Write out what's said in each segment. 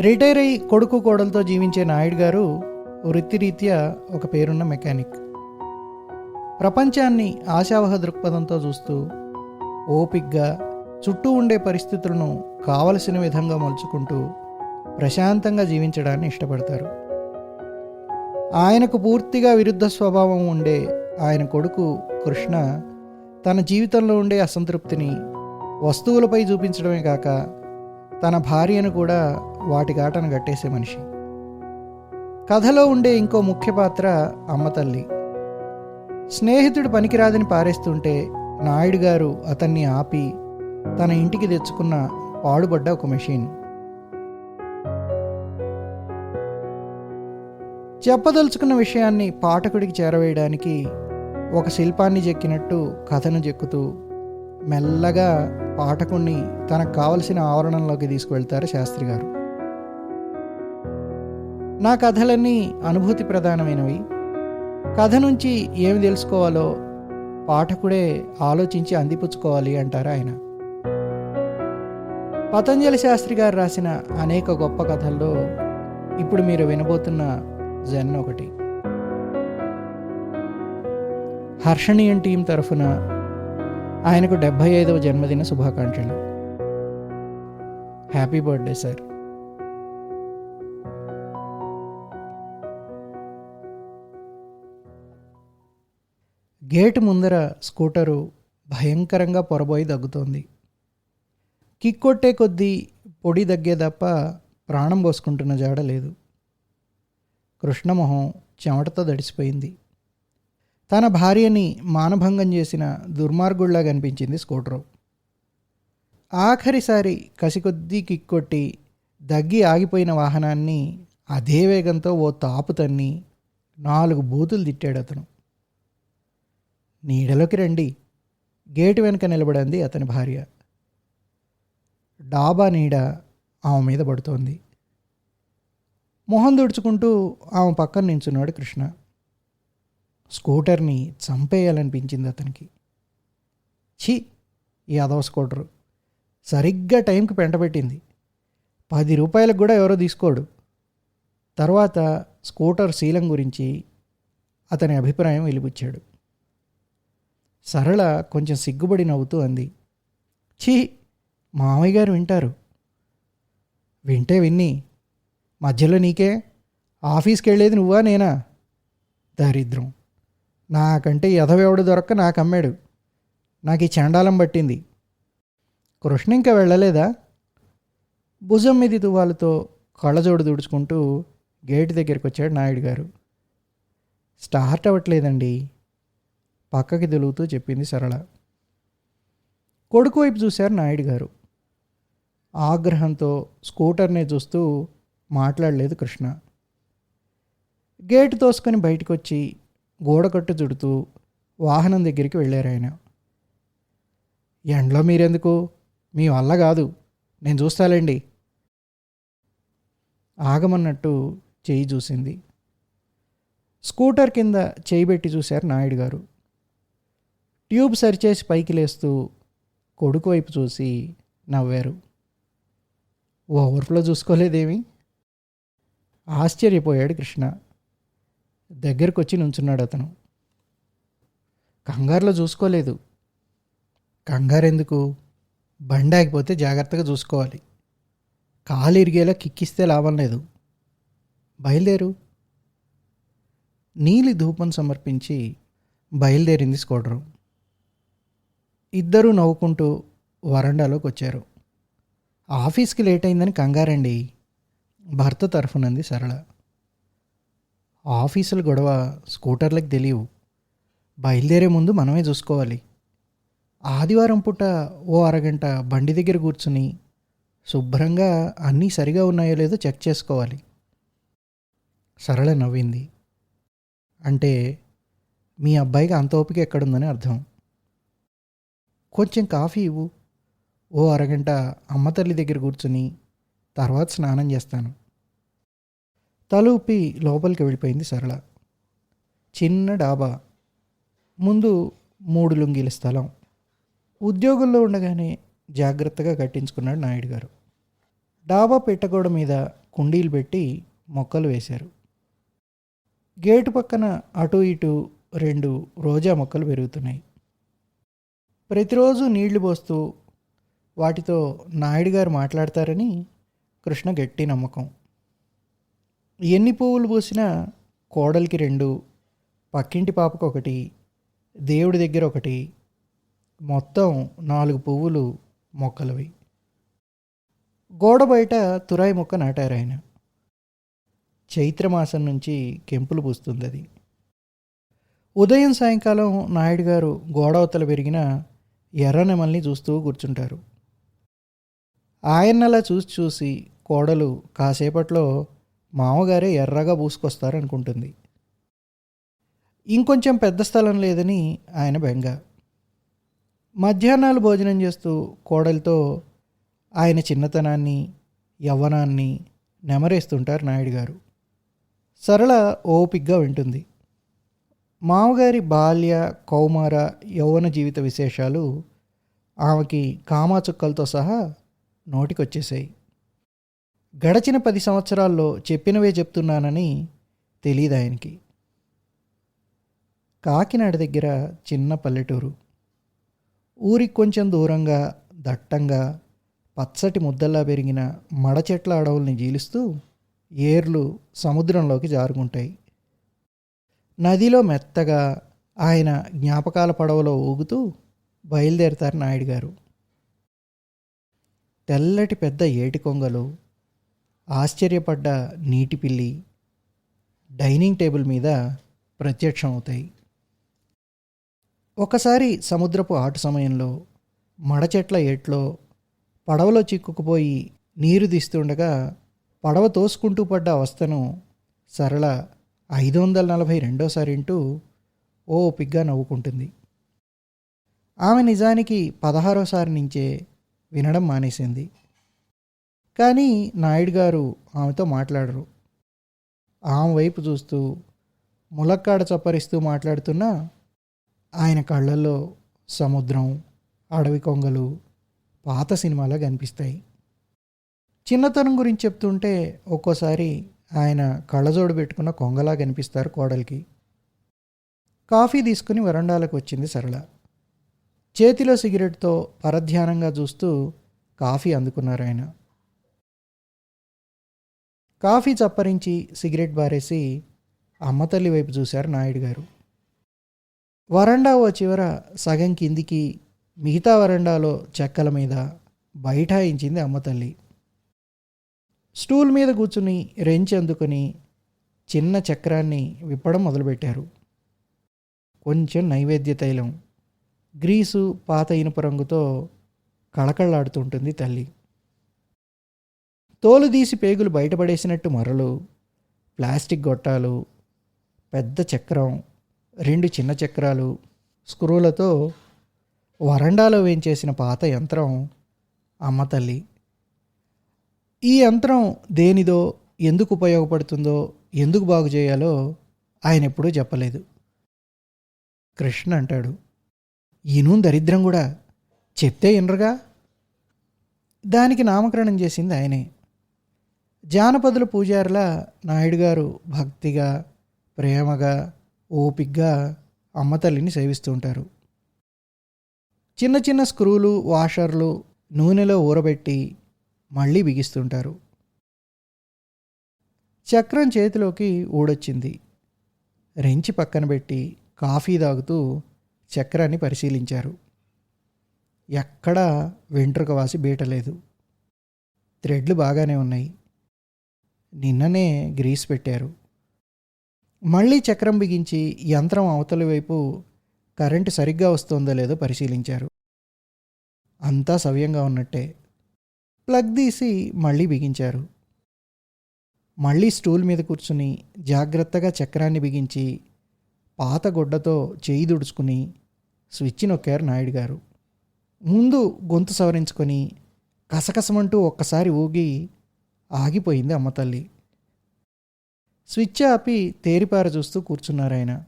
Retire అయి కొడుకు కోడలతో జీవించే నాయుడు గారు వృత్తిరీత్యా ఒక పేరున్న మెకానిక్. ప్రపంచాన్ని ఆశావహ దృక్పథంతో చూస్తూ ఓపిక్గా చుట్టూ ఉండే పరిస్థితులను కావలసిన విధంగా మలుచుకుంటూ ప్రశాంతంగా జీవించడాన్ని ఇష్టపడతారు. ఆయనకు పూర్తిగా విరుద్ధ స్వభావం ఉండే ఆయన కొడుకు కృష్ణ తన జీవితంలో ఉండే అసంతృప్తిని వస్తువులపై చూపించడమే కాక తన భార్యను కూడా వాటి గాటను కట్టేసే మనిషి. కథలో ఉండే ఇంకో ముఖ్య పాత్ర అమ్మ తల్లి. స్నేహితుడు పనికిరాదని పారేస్తుంటే నాయుడు గారు అతన్ని ఆపి తన ఇంటికి తెచ్చుకున్న పాడుబడ్డ ఒక మెషిన్. చెప్పదలుచుకున్న విషయాన్ని పాఠకుడికి చేరవేయడానికి ఒక శిల్పాన్ని చెక్కినట్టు కథను చెక్కుతూ మెల్లగా పాఠకుణ్ణి తనకు కావలసిన ఆవరణంలోకి తీసుకువెళ్తారు శాస్త్రి గారు. నా కథలన్నీ అనుభూతి ప్రధానమైనవి. కథ నుంచి ఏమి తెలుసుకోవాలో పాఠకుడే ఆలోచించి అందిపుచ్చుకోవాలి అంటారు ఆయన. పతంజలి శాస్త్రి గారు రాసిన అనేక గొప్ప కథల్లో ఇప్పుడు మీరు వినబోతున్న జన్ ఒకటి. హర్షణీయం టీం తరఫున ఆయనకు డెబ్భై ఐదవ జన్మదిన శుభాకాంక్షలు. Happy birthday sir. గేటు ముందర స్కూటరు భయంకరంగా పొరబోయి దగ్గుతోంది. కిక్ కొట్టే కొద్దీ పొడి దగ్గే తప్ప ప్రాణం పోసుకుంటున్న జాడ లేదు. కృష్ణమొహం చెమటతో దడిసిపోయింది. తన భార్యని మానభంగం చేసిన దుర్మార్గుళ్ళా కనిపించింది స్కూటరు. ఆఖరిసారి కసికొద్దీ కిక్ కొట్టి దగ్గి ఆగిపోయిన వాహనాన్ని అదే వేగంతో ఓ తాపు తన్ని నాలుగు బూతులు తిట్టాడు అతను. నీడలోకి రండి. గేటు వెనుక నిలబడింది అతని భార్య. డాబా నీడ ఆమె మీద పడుతోంది. మొహం దుడుచుకుంటూ ఆమె పక్కన నించున్నాడు కృష్ణ. స్కూటర్ని చంపేయాలనిపించింది అతనికి. ఛీ! ఈ అదవ స్కూటరు సరిగ్గా టైంకి పెంటబెట్టింది పది రూపాయలకు కూడా ఎవరో తీసుకోడు. తర్వాత స్కూటర్ శీలం గురించి అతని అభిప్రాయం వెలిపుచ్చాడు సరళ కొంచెం సిగ్గుబడి నవ్వుతూ అంది. ఛీ మామయ్య గారు వింటారు. వింటే విన్ని. మధ్యలో నీకే ఆఫీస్కి వెళ్ళేది నువ్వా నేనా? దారిద్రం నాకంటే ఎదవెవడు దొరక్క నాకు అమ్మాడు నాకు ఈ చండాలం పట్టింది. కృష్ణ ఇంకా వెళ్ళలేదా? భుజం మీది తువాలతో కళ్ళజోడు తుడుచుకుంటూ గేటు దగ్గరికి వచ్చాడు నాయుడు గారు స్టార్ట్ అవ్వట్లేదండి. పక్కకి తెలుగుతూ చెప్పింది సరళ. కొడుకు వైపు చూశారు నాయుడు గారు. ఆగ్రహంతో స్కూటర్నే చూస్తూ మాట్లాడలేదు కృష్ణ. గేటు తోసుకొని బయటకు వచ్చి గోడకట్టు చుడుతూ వాహనం దగ్గరికి వెళ్ళారు ఆయన. ఎండలో మీరెందుకు? మీ వల్ల కాదు. నేను చూస్తాలేండి. ఆగమన్నట్టు చేయి చూసింది. స్కూటర్ కింద చేయి పెట్టి చూశారు నాయుడు గారు. ట్యూబ్ సరిచేసి పైకి లేస్తూ కొడుకు వైపు చూసి నవ్వారు. ఓవర్ఫ్లో చూసుకోలేదేమి? ఆశ్చర్యపోయాడు కృష్ణ. దగ్గరకు వచ్చి నుంచున్నాడు అతను. కంగారులో చూసుకోలేదు. కంగారు ఎందుకు బండి ఆగిపోతే జాగ్రత్తగా చూసుకోవాలి. కాలు ఇరిగేలా కిక్కిస్తే లాభం లేదు. బయలుదేరు. నీలి ధూపం సమర్పించి బయలుదేరింది స్కూటరు. ఇద్దరూ నవ్వుకుంటూ వరండాలోకి వచ్చారు. ఆఫీస్కి లేట్ అయిందని కంగారండి. భర్త తరఫునంది సరళ. ఆఫీసుల గొడవ స్కూటర్లకు తెలియవు బయలుదేరే ముందు మనమే చూసుకోవాలి. ఆదివారం పూట ఓ అరగంట బండి దగ్గర కూర్చుని శుభ్రంగా అన్నీ సరిగా ఉన్నాయో లేదో చెక్ చేసుకోవాలి. సరళ నవ్వింది. అంటే మీ అబ్బాయికి అంత ఓపిక ఎక్కడుందని అర్థం. కొంచెం కాఫీ ఇవ్వు. ఓ అరగంట అమ్మ తల్లి దగ్గర కూర్చుని తర్వాత స్నానం చేస్తాను. తలూపి లోపలికి వెళ్ళిపోయింది సరళ. చిన్న డాబా. ముందు మూడు లుంగీల స్థలం. ఉద్యోగంలో ఉండగానే జాగ్రత్తగా కట్టించుకున్నాడు నాయుడు గారు. డాబా పెట్టగోడ మీద కుండీలు పెట్టి మొక్కలు వేశారు. గేటు పక్కన అటు ఇటు రెండు రోజా మొక్కలు పెరుగుతున్నాయి. ప్రతిరోజు నీళ్ళు పోస్తూ వాటితో నాయుడు గారు మాట్లాడతారని కృష్ణ గట్టి నమ్మకం. ఎన్ని పువ్వులు పూసినా కోడలికి రెండు పక్కింటి పాపకు ఒకటి దేవుడి దగ్గర ఒకటి మొత్తం నాలుగు పువ్వులు మొక్కలవి. గోడ బయట తురాయి మొక్క నాటారు ఆయన. చైత్రమాసం నుంచి కెంపులు పూస్తుంది అది. ఉదయం సాయంకాలం నాయుడు గారు గోడవతల పెరిగిన ఎర్రనెమల్ని చూస్తూ కూర్చుంటారు. ఆయన్నలా చూసి చూసి కోడలు కాసేపట్లో మామగారే ఎర్రగా పూసుకొస్తారనుకుంటుంది. ఇంకొంచెం పెద్ద స్థలం లేదని ఆయన బెంగ. మధ్యాహ్నాలు భోజనం చేస్తూ కోడలితో ఆయన చిన్నతనాన్ని యవ్వనాన్ని నెమరేస్తుంటారు నాయుడు గారు సరళ ఓపిగ్గా వింటుంది. మామగారి బాల్య కౌమార యౌవన జీవిత విశేషాలు ఆమెకి కామాచుక్కలతో సహా నోటికొచ్చేసాయి గడచిన పది సంవత్సరాల్లో చెప్పినవే చెప్తున్నానని తెలియదు ఆయనకి. కాకినాడ దగ్గర చిన్న పల్లెటూరు. ఊరికి కొంచెం దూరంగా దట్టంగా పచ్చటి ముద్దల్లా పెరిగిన మడచెట్ల అడవుల్ని జీలిస్తూ ఏర్లు సముద్రంలోకి జారుకుంటాయి. నదిలో మెత్తగా ఆయన జ్ఞాపకాల పడవలో ఊగుతూ బయలుదేరతారు నాయుడు గారు. తెల్లటి పెద్ద ఏటి కొంగలు ఆశ్చర్యపడ్డ నీటి పిల్లి డైనింగ్ టేబుల్ మీద ప్రత్యక్షం అవుతాయి ఒకసారి సముద్రపు ఆటు సమయంలో మడచెట్ల ఏట్లో పడవలో చిక్కుకుపోయి నీరు తీస్తుండగా పడవ తోసుకుంటూ పడ్డ అవస్థను సరళ ఐదు వందల నలభై రెండోసారి ఇంటూ ఓ ఓపిగ్గా నవ్వుకుంటుంది. ఆమె నిజానికి పదహారోసారి నుంచే వినడం మానేసింది. కానీ నాయుడు గారు ఆమెతో మాట్లాడరు. ఆమె వైపు చూస్తూ ములక్కాడ చప్పరిస్తూ మాట్లాడుతున్నా ఆయన కళ్ళల్లో సముద్రం అడవి కొంగలు పాత సినిమాలా కనిపిస్తాయి. చిన్నతనం గురించి చెప్తుంటే ఒక్కోసారి ఆయన కళ్ళజోడు పెట్టుకున్న కొంగలా కనిపిస్తారు కోడలికి. కాఫీ తీసుకుని వరండాలకు వచ్చింది సరళ. చేతిలో సిగరెట్తో పరధ్యానంగా చూస్తూ కాఫీ అందుకున్నారు ఆయన. కాఫీ చప్పరించి సిగరెట్ బారేసి అమ్మతల్లి వైపు చూశారు నాయుడు గారు. వరండా ఓ చివర సగం కిందికి మిగతా వరండాలో చెక్కల మీద బైఠాయించింది అమ్మతల్లి స్టూల్ మీద కూర్చుని రెంచ్ అందుకుని చిన్న చక్రాన్ని విప్పడం మొదలుపెట్టారు. కొంచెం నైవేద్య తైలం గ్రీసు పాత ఇనుప రంగుతో కళకళలాడుతుంటుంది తల్లి. తోలు తీసి పేగులు బయటపడేసినట్టు మరలు ప్లాస్టిక్ గొట్టాలు పెద్ద చక్రం రెండు చిన్న చక్రాలు స్క్రూలతో వరండాలో వేయించేసిన పాత యంత్రం అమ్మ తల్లి. ఈ యంత్రం దేనిదో ఎందుకు ఉపయోగపడుతుందో ఎందుకు బాగు చేయాలో ఆయన ఎప్పుడూ చెప్పలేదు. కృష్ణ అంటాడు ఈను దరిద్రం కూడా చెప్తే ఇనరుగా? దానికి నామకరణం చేసింది ఆయనే. జానపదుల పూజారుల నాయుడు గారు భక్తిగా ప్రేమగా ఓపిగ్గా అమ్మతల్లిని సేవిస్తూ ఉంటారు. చిన్న చిన్న స్క్రూలు వాషర్లు నూనెలో ఊరబెట్టి మళ్ళీ బిగిస్తుంటారు. చక్రం చేతిలోకి ఊడొచ్చింది. రెంచి పక్కన పెట్టి కాఫీ తాగుతూ చక్రాన్ని పరిశీలించారు. ఎక్కడా వెంట్రుక వాసి బీటలేదు థ్రెడ్లు బాగానే ఉన్నాయి. నిన్ననే గ్రీస్ పెట్టారు. మళ్ళీ చక్రం బిగించి యంత్రం అవతలి వైపు కరెంటు సరిగ్గా వస్తుందో లేదో పరిశీలించారు. అంతా సవ్యంగా ఉన్నట్టే. ప్లగ్ తీసి మళ్ళీ బిగించారు. మళ్ళీ స్టూల్ మీద కూర్చుని జాగ్రత్తగా చక్రాన్ని బిగించి పాత గుడ్డతో చేయి దుడుచుకుని స్విచ్ నొక్కారు నాయుడు గారు. ముందు గొంతు సవరించుకొని కసకసమంటూ ఒక్కసారి ఊగి ఆగిపోయింది అమ్మ తల్లి. స్విచ్ ఆపి తేరిపార చూస్తూ కూర్చున్నారు ఆయన.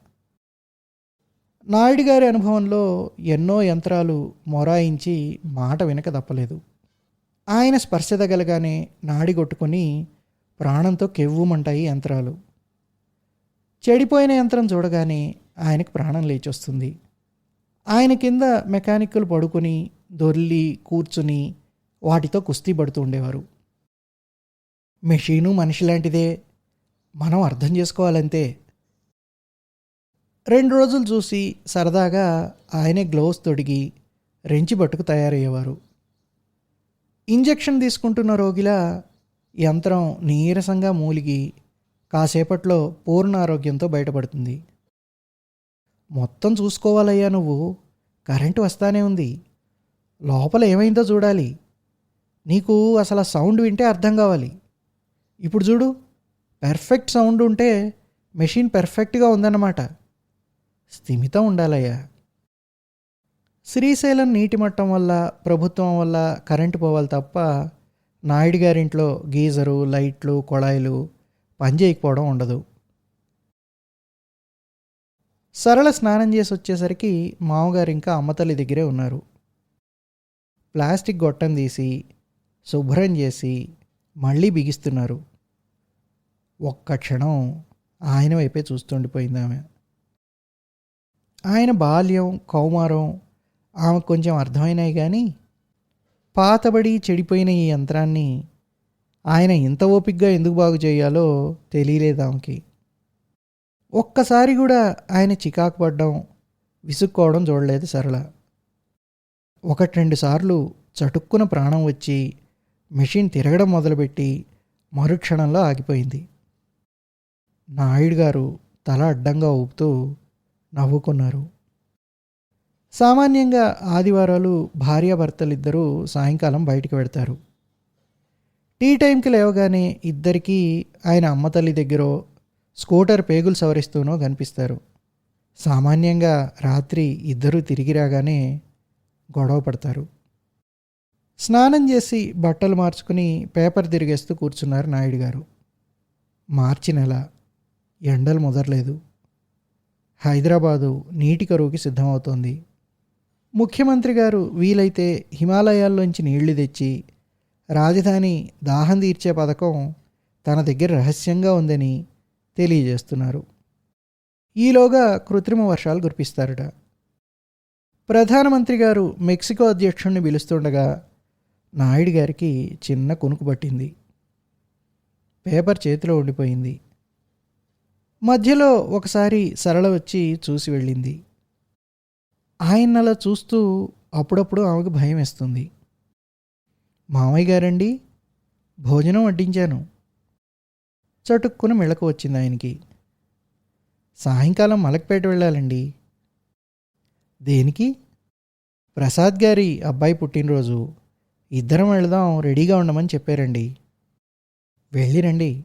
నాయుడు గారి అనుభవంలో ఎన్నో యంత్రాలు మొరాయించి మాట వినక తప్పలేదు. ఆయన స్పర్శ తగలగానే నాడిగొట్టుకొని ప్రాణంతో కెవ్వుమంటాయి యంత్రాలు. చెడిపోయిన యంత్రం చూడగానే ఆయనకు ప్రాణం లేచొస్తుంది. ఆయన కింద మెకానిక్కులు పడుకొని దొర్లి కూర్చుని వాటితో కుస్తీ పడుతూ ఉండేవారు. మెషీను మనిషి లాంటిదే మనం అర్థం చేసుకోవాలంతే. రెండు రోజులు చూసి సరదాగా ఆయనే గ్లోవ్స్ తొడిగి రెంచి పట్టుకు తయారయ్యేవారు. ఇంజెక్షన్ తీసుకుంటున్న రోగిలా యంత్రం నీరసంగా మూలిగి కాసేపట్లో పూర్ణ ఆరోగ్యంతో బయటపడుతుంది. మొత్తం చూసుకోవాలయ్యా నువ్వు. కరెంటు వస్తానే ఉంది. లోపల ఏమైందో చూడాలి. నీకు అసలు సౌండ్ వింటే అర్థం కావాలి. ఇప్పుడు చూడు. పెర్ఫెక్ట్ సౌండ్ ఉంటే మెషిన్ పెర్ఫెక్ట్గా ఉందన్నమాట. స్థిమితం ఉండాలయ్యా. శ్రీశైలం నీటి మట్టం వల్ల ప్రభుత్వం వల్ల కరెంటు పోవాలి తప్ప నాయుడు గారింట్లో గీజరు లైట్లు కొళాయిలు పనిచేయకపోవడం ఉండదు. సరళ స్నానం చేసి వచ్చేసరికి మామగారు ఇంకా అమ్మతల్లి దగ్గరే ఉన్నారు. ప్లాస్టిక్ గొట్టం తీసి శుభ్రం చేసి మళ్ళీ బిగిస్తున్నారు. ఒక్క క్షణం ఆయన వైపే చూస్తుండిపోయింది ఆమె. ఆయన బాల్యం కౌమారం ఆమె కొంచెం అర్థమైనాయి కానీ పాతబడి చెడిపోయిన ఈ యంత్రాన్ని ఆయన ఇంత ఓపిగ్గా ఎందుకు బాగు చేయాలో తెలియలేదు ఆమెకి. ఒక్కసారి కూడా ఆయన చికాకు పడ్డం విసుక్కోవడం చూడలేదు సరళ. ఒకటి రెండు సార్లు చటుక్కున ప్రాణం వచ్చి మెషిన్ తిరగడం మొదలుపెట్టి మరుక్షణంలో ఆగిపోయింది. నాయుడు గారు తల అడ్డంగా ఊపుతూ నవ్వుకున్నారు. సామాన్యంగా ఆదివారాలు భార్యాభర్తలిద్దరూ సాయంకాలం బయటికి వెడతారు. టీ టైంకి లేవగానే ఇద్దరికీ ఆయన అమ్మ తల్లి దగ్గరో స్కూటర్ పేగులు సవరిస్తూనో కనిపిస్తారు. సామాన్యంగా రాత్రి ఇద్దరూ తిరిగి రాగానే గొడవ పడతారు. స్నానం చేసి బట్టలు మార్చుకుని పేపర్ తిరిగేస్తూ కూర్చున్నారు నాయుడు గారు. మార్చి నెల ఎండలు ముదరలేదు. హైదరాబాదు నీటి కరువుకి సిద్ధమవుతోంది. ముఖ్యమంత్రి గారు వీలైతే హిమాలయాల్లోంచి నీళ్ళు తెచ్చి రాజధాని దాహం తీర్చే పథకం తన దగ్గర రహస్యంగా ఉందని తెలియజేస్తున్నారు. ఈలోగా కృత్రిమ వర్షాలు కురిపిస్తారట. ప్రధానమంత్రి గారు మెక్సికో అధ్యక్షుడిని పిలుస్తుండగా నాయుడు గారికి చిన్న కొనుకు పట్టింది. పేపర్ చేతిలో ఉండిపోయింది. మధ్యలో ఒకసారి సరళ వచ్చి చూసి వెళ్ళింది. ఆయన అలా చూస్తూ అప్పుడప్పుడు ఆమెకు భయం వేస్తుంది. మామయ్య గారండి భోజనం వడ్డించాను. చటుక్కున మెళకు వచ్చింది ఆయనకి. సాయంకాలం మలక్పేట వెళ్ళాలండి. దేనికి? ప్రసాద్ గారి అబ్బాయి పుట్టినరోజు. ఇద్దరం వెళదాం రెడీగా ఉండమని చెప్పారండి. వెళ్ళిరండి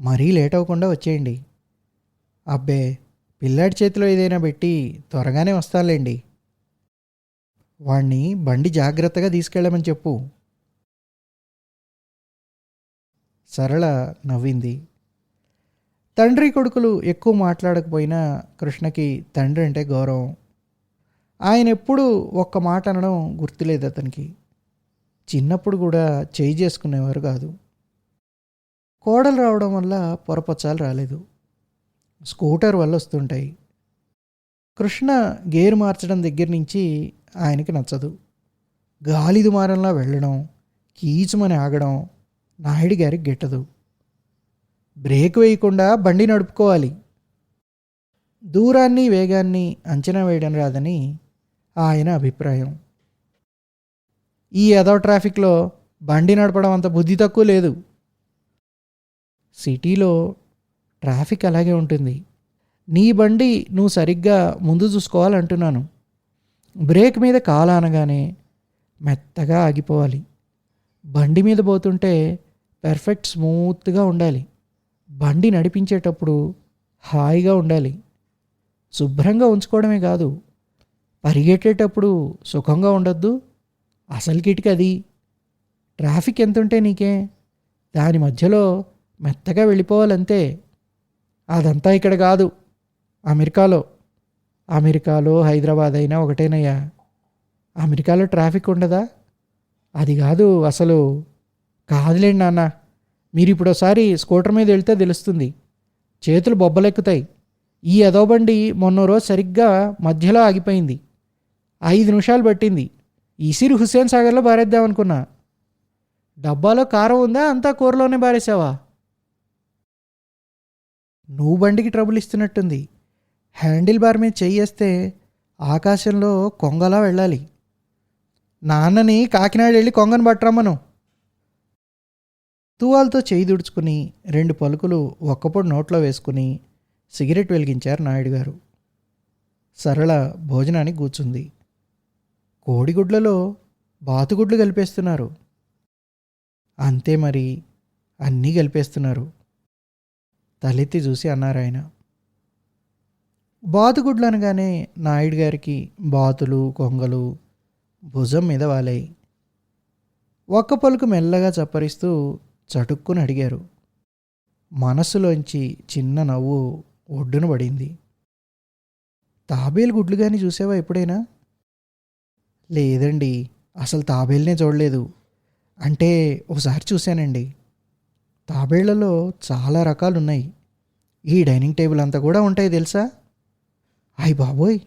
మరీ లేట్ అవ్వకుండా వచ్చేయండి. అబ్బే పిల్లాడి చేతిలో ఏదైనా పెట్టి త్వరగానే వస్తాలేండి వాణ్ణి బండి జాగ్రత్తగా తీసుకెళ్ళమని చెప్పు. సరళ నవ్వింది. తండ్రి కొడుకులు ఎక్కువ మాట్లాడకపోయినా కృష్ణకి తండ్రి అంటే గౌరవం. ఆయన ఎప్పుడూ ఒక్క మాట అనడం గుర్తులేదు అతనికి. చిన్నప్పుడు కూడా చేయి చేసుకునేవారు కాదు. కోడలు రావడం వల్ల పొరపచ్చాలు రాలేదు. స్కూటర్ వల్ల వస్తుంటాయి. కృష్ణ గేర్ మార్చడం దగ్గర నుంచి ఆయనకి నచ్చదు. గాలి దుమారంలా వెళ్ళడం కీచుమని ఆగడం నాయుడు గారికి గిట్టదు. బ్రేక్ వేయకుండా బండి నడుపుకోవాలి. దూరాన్ని వేగాన్ని అంచనా వేయడం రాదని ఆయన అభిప్రాయం. ఈ ఎదో ట్రాఫిక్లో బండి నడపడం అంత బుద్ధి తక్కువ లేదు. సిటీలో ట్రాఫిక్ అలాగే ఉంటుంది. నీ బండి నువ్వు సరిగ్గా ముందు చూసుకోవాలంటున్నాను. బ్రేక్ మీద కాలు అనగానే మెత్తగా ఆగిపోవాలి. బండి మీద పోతుంటే పెర్ఫెక్ట్ స్మూత్గా ఉండాలి. బండి నడిపించేటప్పుడు హాయిగా ఉండాలి. శుభ్రంగా ఉంచుకోవడమే కాదు పరిగెట్టేటప్పుడు సుఖంగా ఉండొద్దు. అసలు కిటికి అది. ట్రాఫిక్ ఎంత ఉంటే నీకే? దాని మధ్యలో మెత్తగా వెళ్ళిపోవాలంతే. అదంతా ఇక్కడ కాదు. అమెరికాలో. అమెరికాలో హైదరాబాద్ అయినా ఒకటేనయ్యా. అమెరికాలో ట్రాఫిక్ ఉండదా? అది కాదు అసలు కాదులేండి నాన్న. మీరు ఇప్పుడు ఒకసారి స్కూటర్ మీద వెళ్తే తెలుస్తుంది. చేతులు బొబ్బలెక్కుతాయి. ఈ ఎదోబండి మొన్న రోజు సరిగ్గా మధ్యలో ఆగిపోయింది. ఐదు నిమిషాలు పట్టింది. ఈసిరి హుస్సేన్ సాగర్లో బారేద్దామనుకున్నా డబ్బాలో కారం ఉందా? అంతా కూరలోనే బారేసావా నువ్వు బండికి ట్రబుల్ ఇస్తున్నట్టుంది. హ్యాండిల్ బార్ మీద చెయ్యేస్తే ఆకాశంలో కొంగలా వెళ్ళాలి. నాన్నని కాకినాడ వెళ్ళి కొంగను పట్టరమ్మను. తువాల్తో చేయి దుడుచుకుని రెండు పలుకులు ఒక్కపొడి నోట్లో వేసుకుని సిగరెట్ వెలిగించారు నాయుడు గారు సరళ భోజనానికి కూర్చుంది. కోడిగుడ్లలో బాతుగుడ్లు కలిపేస్తున్నారు. అంతే మరి అన్నీ కలిపేస్తున్నారు. తలెత్తి చూసి అన్నారు ఆయన. బాతుగుడ్లు అనగానే నాయుడు గారికి బాతులు కొంగలు భుజం మీద వాలాయి ఒక్క పలుకు మెల్లగా చప్పరిస్తూ చటుక్కుని అడిగారు. మనస్సులోంచి చిన్న నవ్వు ఒడ్డున పడింది. తాబేలు గుడ్లు కానీ చూసావా ఎప్పుడైనా? లేదండి అసలు తాబేలునే చూడలేదు. అంటే ఒకసారి చూశానండి. తాబేళ్ళలో చాలా రకాలు ఉన్నాయి ఈ డైనింగ్ టేబుల్ అంతా కూడా ఉంటాయి తెలుసా? అయ్ బాబోయ్!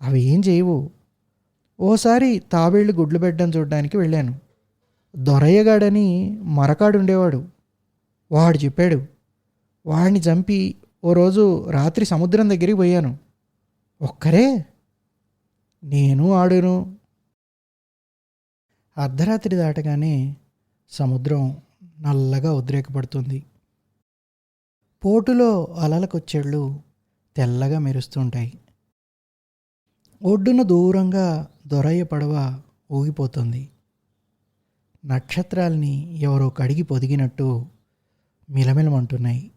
అవి ఏం చేయవు. ఓసారి తాబేళ్ళు గుడ్లు పెట్టడం చూడడానికి వెళ్ళాను. దొరయ్యగాడని మరకాడు ఉండేవాడు వాడు చెప్పాడు వాడిని చంపి ఓ రోజు రాత్రి సముద్రం దగ్గరికి పోయాను. ఒక్కరే? నేను ఆడును. అర్ధరాత్రి దాటగానే సముద్రం నల్లగా ఉద్రేకపడుతుంది. పోటులో అలలకొచ్చేళ్ళు తెల్లగా మెరుస్తుంటాయి. ఒడ్డున దూరంగా దొరయ్య పడవ ఊగిపోతుంది. నక్షత్రాల్ని ఎవరో కడిగి పొదిగినట్టు మిలమిలమంటున్నాయి.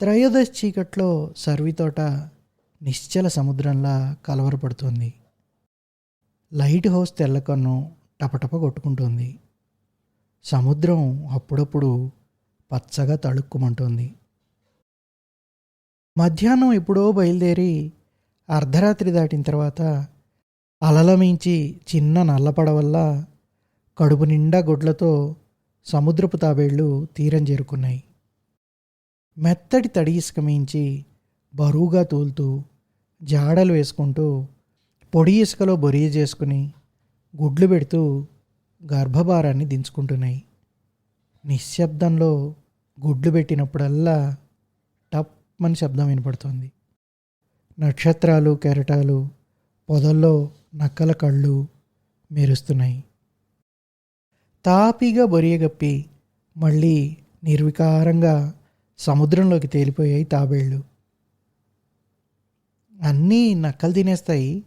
త్రయోదశ చీకట్లో సర్వితోట నిశ్చల సముద్రంలా కలవరపడుతుంది. లైట్ హౌస్ తెల్లకన్ను టపటప కొట్టుకుంటుంది. సముద్రం అప్పుడప్పుడు పచ్చగా తళుక్కుమంటుంది. మధ్యాహ్నం ఎప్పుడో బయలుదేరి అర్ధరాత్రి దాటిన తర్వాత అలల మించి చిన్న నల్లపడవల్ల కడుపు నిండా గుడ్లతో సముద్రపు తాబేళ్ళు తీరం చేరుకున్నాయి. మెత్తటి తడి ఇసుక మించి బరువుగా తూలుతూ జాడలు వేసుకుంటూ పొడి ఇసుకలో బొరియ చేసుకుని గుడ్లు పెడుతూ గర్భభారాన్ని దించుకుంటున్నాయి. నిశ్శబ్దంలో గుడ్లు పెట్టినప్పుడల్లా టప్ అని శబ్దం వినపడుతుంది. నక్షత్రాలు కెరటాలు పొదల్లో నక్కల కళ్ళు మెరుస్తున్నాయి. తాపీగా బొరియగప్పి మళ్ళీ నిర్వికారంగా సముద్రంలోకి తేలిపోయాయి తాబేళ్ళు అన్నీ నక్కలు తినేస్తాయి.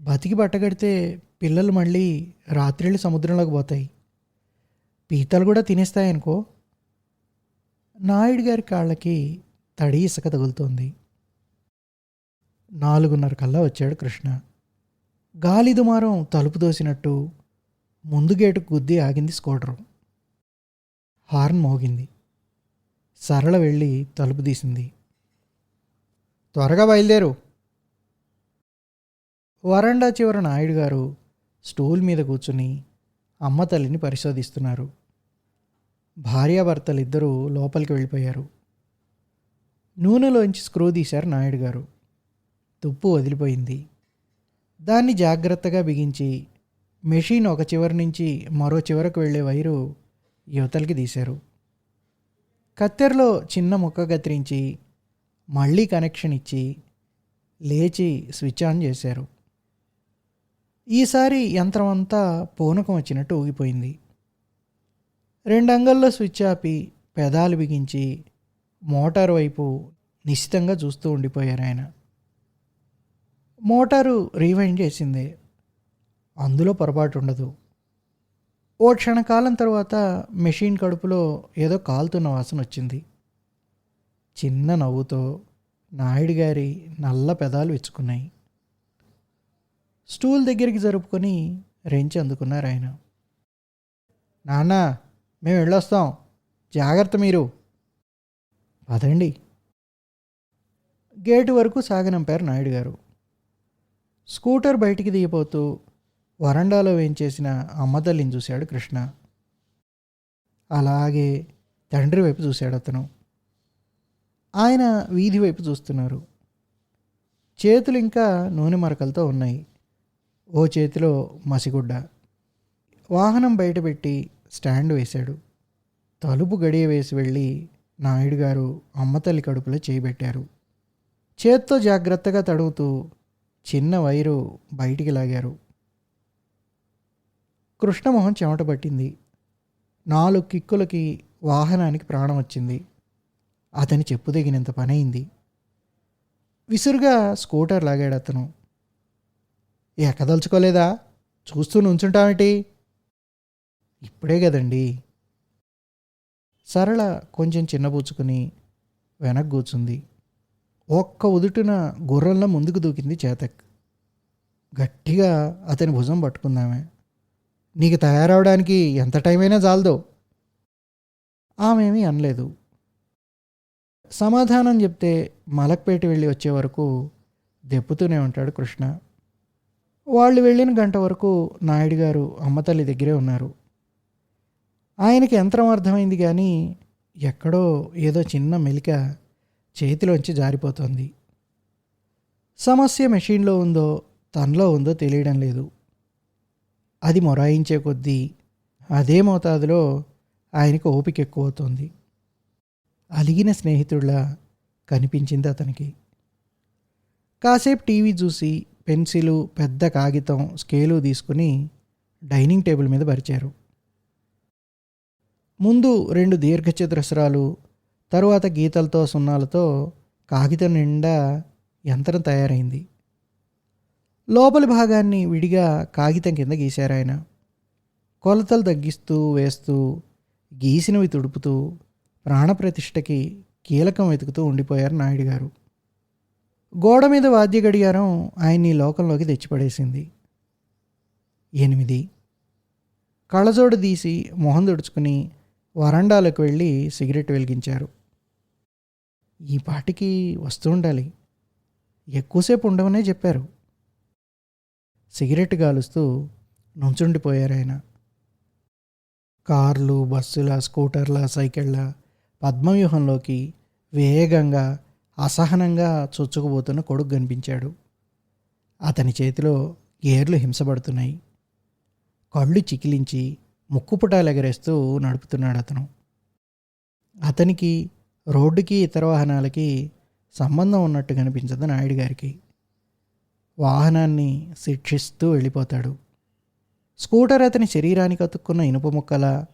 బతికి బట్టగడితే పిల్లలు మళ్ళీ రాత్రిళ్ళు సముద్రంలోకి పోతాయి. పీతలు కూడా తినేస్తాయనుకో. నాయుడు గారి కాళ్ళకి తడి ఇసుక తగులుతోంది. నాలుగున్నర కల్లా వచ్చాడు కృష్ణ. గాలి దుమారం తలుపు దోసినట్టు ముందు గేటు గుద్ది ఆగింది స్కూటరు. హార్న్ మోగింది. సరళ వెళ్ళి తలుపు తీసింది. త్వరగా బయలుదేరు. వరండా చివర నాయుడు గారు స్టూల్ మీద కూర్చుని అమ్మ తల్లిని పరిశోధిస్తున్నారు. భార్యాభర్తలు ఇద్దరూ లోపలికి వెళ్ళిపోయారు. నూనెలోంచి స్క్రూ తీశారు నాయుడు గారు. తుప్పు వదిలిపోయింది. దాన్ని జాగ్రత్తగా బిగించి మెషిన్ ఒక చివరి నుంచి మరో చివరకు వెళ్ళే వైరు యువతలకి తీశారు. కత్తెరలో చిన్న ముక్క కత్తిరించి మళ్ళీ కనెక్షన్ ఇచ్చి లేచి స్విచ్ ఆన్ చేశారు. ఈసారి యంత్రం అంతా పూనకం వచ్చినట్టు ఊగిపోయింది. రెండు అంగల్లో స్విచ్ ఆపి పెదాలు బిగించి మోటార్ వైపు నిశ్చితంగా చూస్తూ ఉండిపోయారు ఆయన. మోటారు రీవైండ్ చేసింది. అందులో పొరపాటు ఉండదు. ఓ క్షణకాలం తర్వాత మెషిన్ కడుపులో ఏదో కాలుతున్న వాసన వచ్చింది. చిన్న నవ్వుతో నాయుడు గారి నల్ల పెదాలు విచ్చుకున్నాయి. స్టూల్ దగ్గరికి జరుపుకొని రెంచి అందుకున్నారు ఆయన. నాన్న మేము వెళ్ళొస్తాం. జాగ్రత్త మీరు. పదండి. గేటు వరకు సాగనంపారు నాయుడు గారు. స్కూటర్ బయటికి దిగిపోతూ వరండాలో వేయించేసిన అమ్మతల్లిని చూశాడు కృష్ణ. అలాగే తండ్రి వైపు చూశాడు అతను. ఆయన వీధి వైపు చూస్తున్నారు. చేతులు ఇంకా నూనె మరకలతో ఉన్నాయి. ఓ చేతిలో మసిగుడ్డ. వాహనం బయటపెట్టి స్టాండ్ వేశాడు. తలుపు గడియ వేసి వెళ్ళి నాయుడు గారు అమ్మతల్లి కడుపులో చేయిబెట్టారు చేత్తో జాగ్రత్తగా తడుగుతూ చిన్న వైరు బయటికి లాగారు. కృష్ణమోహన్ చెమట పట్టింది. నాలుగు కిక్కులకి వాహనానికి ప్రాణం వచ్చింది. అతని చెప్పు దిగినంత పనైంది. విసురుగా స్కూటర్ లాగాడు అతను. ఎక్కదలుచుకోలేదా? చూస్తూ నుంచుంటామేటి ఇప్పుడే కదండి. సరళ కొంచెం చిన్నబుచ్చుకుని వెనక్కి కూర్చుంది. ఒక్క ఉదుటున గుర్రంలో ముందుకు దూకింది చేతక్. గట్టిగా అతని భుజం పట్టుకుందామే. నీకు తయారవడానికి ఎంత టైం అయినా చాలదో ఆమెమీ అనలేదు. సమాధానం చెప్తే మలక్పేట వెళ్ళి వచ్చే వరకు దెప్పుతూనే ఉంటాడు కృష్ణ. వాళ్ళు వెళ్ళిన గంట వరకు నాయుడు గారు అమ్మతల్లి దగ్గరే ఉన్నారు. ఆయనకి యంత్రం అర్థమైంది కానీ ఎక్కడో ఏదో చిన్న మెలిక చేతిలోంచి జారిపోతుంది. సమస్య మెషిన్లో ఉందో తనలో ఉందో తెలియడం లేదు. అది మొరాయించే కొద్దీ అదే మోతాదులో ఆయనకు ఓపిక ఎక్కువ అవుతుంది అలిగిన స్నేహితుడిలా కనిపించింది అతనికి. కాసేపు టీవీ చూసి పెన్సిలు పెద్ద కాగితం స్కేలు తీసుకుని డైనింగ్ టేబుల్ మీద పరిచారు. ముందు రెండు దీర్ఘచతురస్రాలు తరువాత గీతలతో సున్నాలతో కాగితం నిండా యంత్రం తయారైంది. లోపలి భాగాన్ని విడిగా కాగితం కింద గీశారు ఆయన. కొలతలు తగ్గిస్తూ వేస్తూ గీసినవి తుడుపుతూ ప్రాణప్రతిష్టకి కీలకం వెతుకుతూ ఉండిపోయారు నాయుడు గారు. గోడ మీద వాద్య గడియారం ఆయన్ని లోకంలోకి తెచ్చిపడేసింది. ఎనిమిది. కళ్ళజోడు తీసి మొహం తుడుచుకుని వరండాలకు వెళ్ళి సిగరెట్ వెలిగించారు. ఈ పాటికి వస్తూ ఉండాలి. ఎక్కువసేపు ఉండవనే చెప్పారు. సిగరెట్ గాలుస్తూ నుంచుండిపోయారు ఆయన. కార్లు బస్సుల స్కూటర్ల సైకిళ్ళ పద్మవ్యూహంలోకి వేగంగా అసహనంగా చొచ్చుకుపోతున్న కొడుకు కనిపించాడు. అతని చేతిలో గేర్లు హింసపడుతున్నాయి. కళ్ళు చికిలించి ముక్కుపుటాలు ఎగరేస్తూ నడుపుతున్నాడు అతను. అతనికి రోడ్డుకి ఇతర వాహనాలకి సంబంధం ఉన్నట్టు కనిపించదు నాయుడు గారికి. వాహనాన్ని శిక్షిస్తూ వెళ్ళిపోతాడు. స్కూటర్ అతని శరీరానికి అతుక్కున్న ఇనుప ముక్కల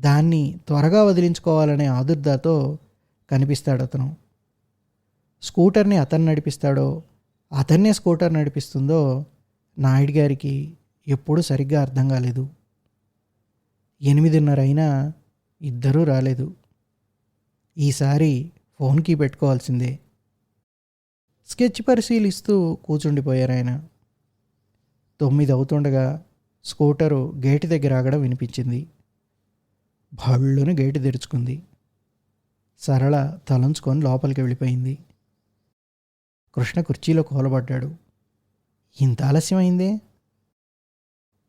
దాన్ని త్వరగా వదిలించుకోవాలనే ఆదుర్దాతో కనిపిస్తాడు అతను. స్కూటర్ని అతను నడిపిస్తాడో అతన్నే స్కూటర్ నడిపిస్తుందో నాయుడు గారికి ఎప్పుడూ సరిగ్గా అర్థం కాలేదు. ఎనిమిదిన్నర అయినా ఇద్దరూ రాలేదు. ఈసారి ఫోన్కి పెట్టుకోవాల్సిందే. స్కెచ్ పరిశీలిస్తూ కూర్చుండిపోయారు ఆయన. తొమ్మిది అవుతుండగా స్కూటరు గేటు దగ్గర ఆగడం వినిపించింది. భళ్ళును గేటు తెరుచుకుంది. సరళ తలంచుకొని లోపలికి వెళ్ళిపోయింది. కృష్ణ కుర్చీలో కూలబడ్డాడు ఇంత ఆలస్యమైందే?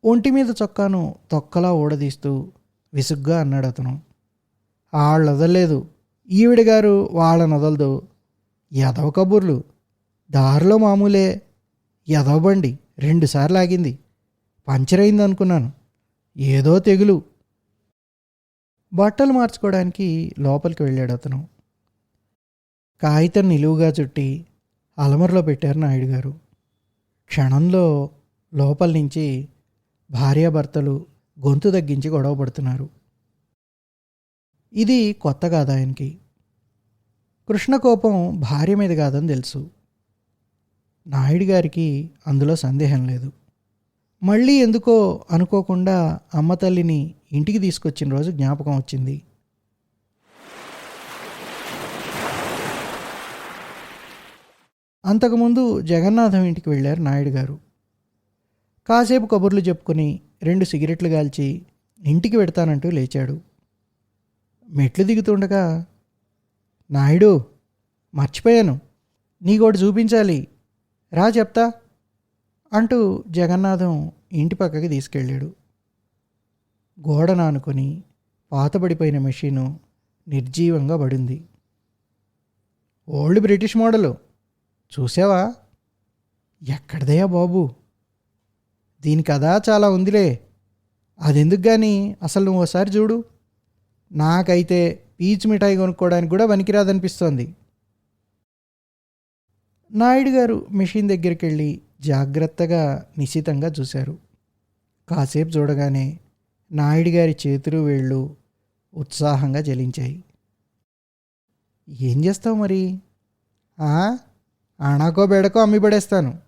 ఒంటి మీద చొక్కాను తొక్కలా ఊడదీస్తూ విసుగ్గా అన్నాడు అతను. వాళ్ళు వదలలేదు ఈవిడ గారు వాళ్ళని వదలదు ఎదవ కబుర్లు. దారిలో మామూలే. ఎదవబండి రెండుసార్లు ఆగింది. పంచర్ అయింది అనుకున్నాను. ఏదో తెగులు. బట్టలు మార్చుకోవడానికి లోపలికి వెళ్ళాడు అతను. కాగితం నిలువుగా చుట్టి అలమరలో పెట్టారు నాయుడు గారు. క్షణంలో లోపల నుంచి భార్యాభర్తలు గొంతు తగ్గించి గొడవ పడుతున్నారు. ఇది కొత్త కాదు ఆయనకి. కృష్ణ కోపం భార్య మీద కాదని తెలుసు. నాయుడు గారికి అందులో సందేహం లేదు. మళ్ళీ ఎందుకో అనుకోకుండా అమ్మ తల్లిని ఇంటికి తీసుకొచ్చిన రోజు జ్ఞాపకం వచ్చింది. అంతకుముందు జగన్నాథం ఇంటికి వెళ్ళారు నాయుడు గారు. కాసేపు కబుర్లు చెప్పుకొని రెండు సిగరెట్లు కాల్చి ఇంటికి పెడతానంటూ లేచాడు. మెట్లు దిగుతుండగా నాయుడు మర్చిపోయాను. నీకోటి చూపించాలి. రా చెప్తా అంటూ జగన్నాథం ఇంటి పక్కకి తీసుకెళ్ళాడు. గోడ నానుకొని పాతబడిపోయిన మెషీను నిర్జీవంగా పడింది. Old British model. చూసావా? ఎక్కడదయ్యా బాబు? దీని కదా చాలా ఉందిలే. అదెందుకు కానీ అసలు నువ్వు ఒకసారి చూడు. నాకైతే పీచ్ మిఠాయి కొనుక్కోవడానికి కూడా పనికిరాదనిపిస్తోంది. నాయుడు గారు మిషన్ దగ్గరికి వెళ్ళి జాగ్రత్తగా నిశితంగా చూశారు. కాసేపు చూడగానే నాయుడు గారి చేతులు వేళ్ళు ఉత్సాహంగా జలించాయి ఏం చేస్తావు మరి? ఆణాకో బెడకో అమ్మి పడేస్తాను.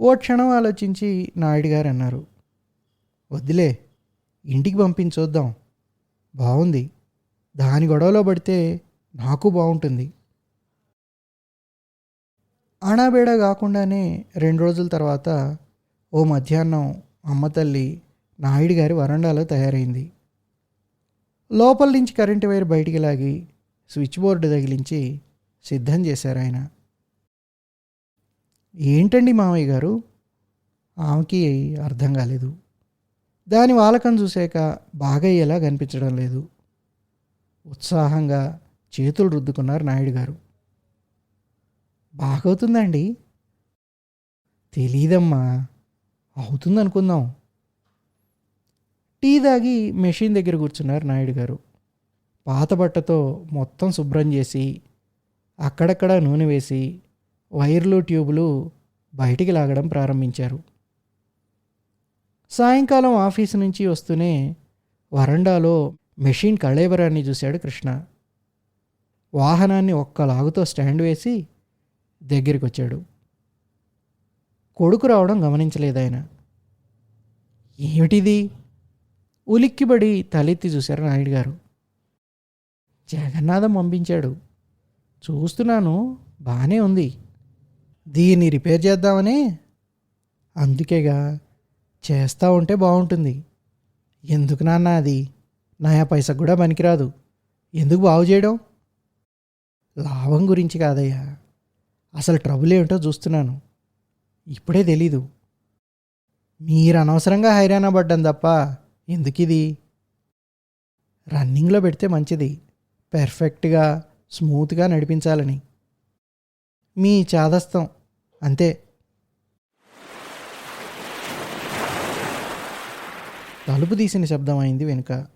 ఓ క్షణం ఆలోచించి నాయుడు గారు అన్నారు వద్దులే ఇంటికి పంపించొద్దాం. బాగుంది దాని గొడవలో పడితే నాకు బాగుంటుంది ఆణాబేడ కాకుండానే రెండు రోజుల తర్వాత ఓ మధ్యాహ్నం అమ్మ తల్లి నాయుడు గారి వరండాలో తయారైంది. లోపల నుంచి కరెంటు వైర్ బయటికి లాగి స్విచ్ బోర్డు తగిలించి సిద్ధం చేశారు ఆయన. ఏంటండి మామయ్య గారు? ఆమెకి అర్థం కాలేదు. దాని వాలకం చూశాక బాగయ్యేలా కనిపించడం లేదు. ఉత్సాహంగా చేతులు రుద్దుకున్నారు నాయుడు గారు. బాగవుతుందండి. తెలీదమ్మా. అవుతుంది అనుకుందాం టీ తాగి మెషిన్ దగ్గర కూర్చున్నారు నాయుడు గారు. పాత బట్టతో మొత్తం శుభ్రం చేసి అక్కడక్కడ నూనె వేసి వైర్లు ట్యూబులు బయటికి లాగడం ప్రారంభించారు. సాయంకాలం ఆఫీసు నుంచి వస్తూనే వరండాలో మెషిన్ కళేబరాన్ని చూశాడు కృష్ణ. వాహనాన్ని ఒక్క లాగుతో స్టాండ్ వేసి దగ్గరికి వచ్చాడు కొడుకు రావడం గమనించలేదాయన ఏమిటిది? ఉలిక్కిబడి తలెత్తి చూశారు నాయుడు గారు. జగన్నాథం పంపించాడు. చూస్తున్నాను బాగానే ఉంది. దీన్ని రిపేర్ చేద్దామని? అందుకేగా చేస్తూ ఉంటే బాగుంటుంది ఎందుకు నాన్న అది? నయా పైసకు కూడా పనికిరాదు. ఎందుకు బాగు చేయడం? లాభం గురించి కాదయ్యా. అసలు ట్రబుల్ ఏమిటో చూస్తున్నాను. ఇప్పుడే తెలీదు. మీరు అనవసరంగా హైరాణ పడ్డం తప్ప ఎందుకు ఇది రన్నింగ్లో పెడితే మంచిది. పెర్ఫెక్ట్గా స్మూత్గా నడిపించాలని. మీ చాదస్తం అంతే. తలుపు తీసిన శబ్దం అయింది వెనుక.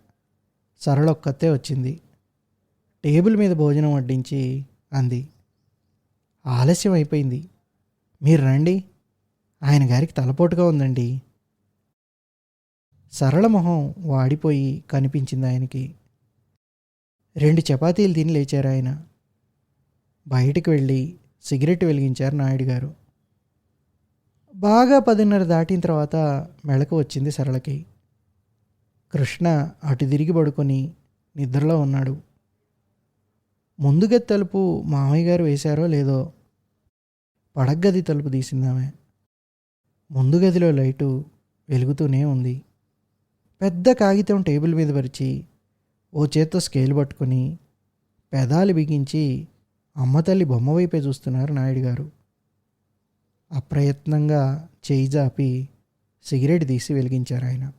సరళొక్కతే వచ్చింది. టేబుల్ మీద భోజనం వడ్డించి అంది. ఆలస్యం అయిపోయింది. మీరు రండి. ఆయన గారికి తలపోటుగా ఉందండి. సరళ మొహం వాడిపోయి కనిపించింది ఆయనకి. రెండు చపాతీలు తిని లేచారు ఆయన. బయటికి వెళ్ళి సిగరెట్ వెలిగించారు నాయుడు గారు. బాగా పదిన్నర దాటిన తర్వాత మెళకు వచ్చింది సరళకి. కృష్ణ అటు తిరిగి పడుకొని నిద్రలో ఉన్నాడు. ముందుగా తలుపు మామయ్య గారు వేశారో లేదో పడగ్గది తలుపు తీసిందామె ముందు గదిలో లైటు వెలుగుతూనే ఉంది. పెద్ద కాగితం టేబుల్ మీద పరిచి ఓ చేత్తో స్కేల్ పట్టుకొని పెదాలు బిగించి అమ్మ తల్లి బొమ్మ వైపే చూస్తున్నారు నాయుడు గారు. అప్రయత్నంగా చేయి జాపి సిగరెట్ తీసి వెలిగించారు ఆయన.